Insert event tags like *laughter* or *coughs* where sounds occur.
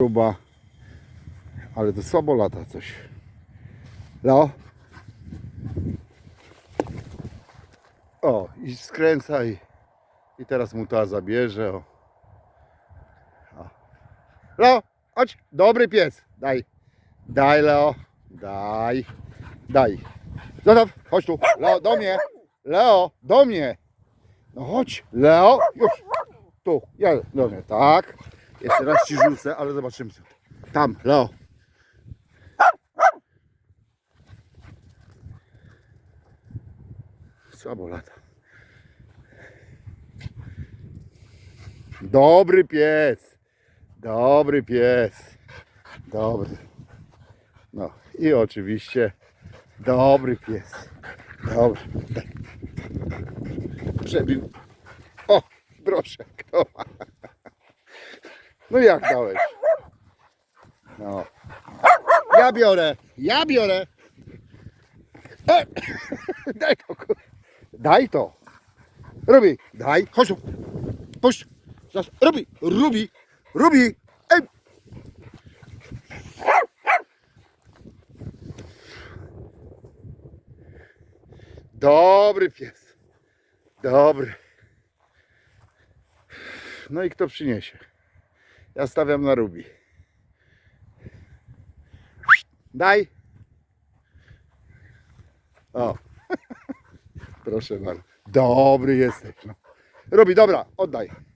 Gruba. Ale to słabo lata coś. Leo. O, i skręca i, teraz mu ta zabierze. O. Leo, chodź. Dobry pies. Daj. Daj, Leo. Daj. Daj. Zostaw. Chodź tu. Leo, do mnie. Leo, do mnie. No chodź. Leo, już. Tu. Ja do mnie. Tak. Jeszcze raz ci rzucę, ale zobaczymy. co. Tam, Leo. Słabo lata. Dobry pies. Dobry pies. Dobry. No i oczywiście dobry pies. Dobry. Przebił. O, proszę, kto ma. No jak dałeś? No. Ja biorę, ja biorę. E, *coughs* daj to, daj to. Rubi, daj, chodź. Puść. Rubi, Rubi, Rubi. Ej. Dobry pies. Dobry. No i kto przyniesie? Ja stawiam na Rubi. Daj. O. *laughs* Proszę bardzo. Dobry jesteś. No. Rubi, dobra, oddaj.